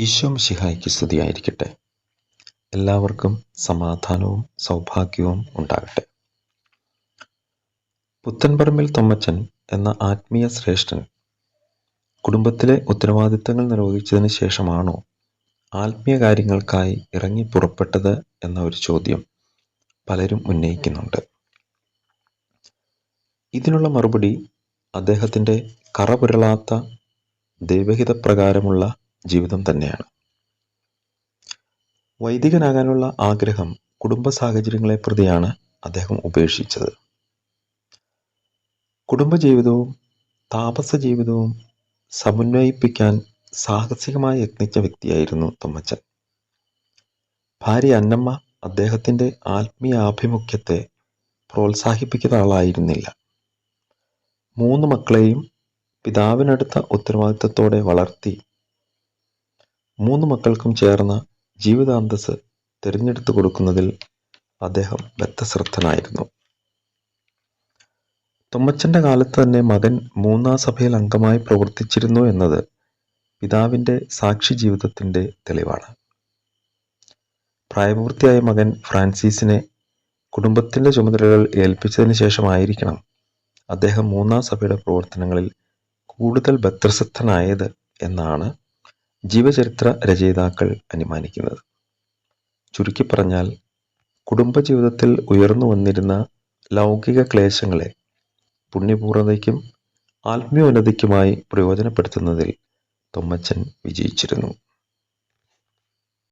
ഈശോ മിശിഹായ്ക്ക് സ്തുതിയായിരിക്കട്ടെ. എല്ലാവർക്കും സമാധാനവും സൗഭാഗ്യവും ഉണ്ടാകട്ടെ. പുത്തൻപറമ്പിൽ തൊമ്മച്ചൻ എന്ന ആത്മീയ ശ്രേഷ്ഠൻ കുടുംബത്തിലെ ഉത്തരവാദിത്തങ്ങൾ നിർവഹിച്ചതിന് ശേഷമാണോ ആത്മീയ കാര്യങ്ങൾക്കായി ഇറങ്ങി പുറപ്പെട്ടത് എന്ന ഒരു ചോദ്യം പലരും ഉന്നയിക്കുന്നുണ്ട്. ഇതിനുള്ള മറുപടി അദ്ദേഹത്തിന്റെ കറപുരളാത്ത ദൈവഹിതപ്രകാരമുള്ള ജീവിതം തന്നെയാണ്. വൈദികനാകാനുള്ള ആഗ്രഹം കുടുംബ സാഹചര്യങ്ങളെ പ്രതിയാണ് അദ്ദേഹം ഉപേക്ഷിച്ചത്. കുടുംബജീവിതവും താപസ ജീവിതവും സമന്വയിപ്പിക്കാൻ സാഹസികമായി യത്നിച്ച വ്യക്തിയായിരുന്നു തമ്മച്ചൻ. ഭാര്യ അന്നമ്മ അദ്ദേഹത്തിന്റെ ആത്മീയ ആഭിമുഖ്യത്തെ പ്രോത്സാഹിപ്പിക്കുന്ന ആളായിരുന്നില്ല. മൂന്ന് മക്കളെയും പിതാവിനടുത്ത ഉത്തരവാദിത്തത്തോടെ വളർത്തി മൂന്ന് മക്കൾക്കും ചേർന്ന ജീവിതാന്തസ് തിരഞ്ഞെടുത്തു കൊടുക്കുന്നതിൽ അദ്ദേഹം ബദ്ധശ്രദ്ധനായിരുന്നു തുമ്മച്ചന്റെ കാലത്ത് തന്നെ മകൻ മൂന്നാം സഭയിൽ അംഗമായി പ്രവർത്തിച്ചിരുന്നു എന്നത് പിതാവിന്റെ സാക്ഷി ജീവിതത്തിന്റെ തെളിവാണ്. പ്രായപൂർത്തിയായ മകൻ ഫ്രാൻസിസിനെ കുടുംബത്തിന്റെ ചുമതലകൾ ഏൽപ്പിച്ചതിന് ശേഷമായിരിക്കണം അദ്ദേഹം മൂന്നാം സഭയുടെ പ്രവർത്തനങ്ങളിൽ കൂടുതൽ ബദ്ധശ്രദ്ധനായത് എന്നാണ് ജീവചരിത്ര രചയിതാക്കൾ അനുമാനിക്കുന്നത്. ചുരുക്കി പറഞ്ഞാൽ കുടുംബജീവിതത്തിൽ ഉയർന്നു വന്നിരുന്ന ലൗകിക ക്ലേശങ്ങളെ പുണ്യപൂർണതയ്ക്കും ആത്മീയോന്നതിക്കുമായി പ്രയോജനപ്പെടുത്തുന്നതിൽ തൊമ്മച്ചൻ വിജയിച്ചിരുന്നു.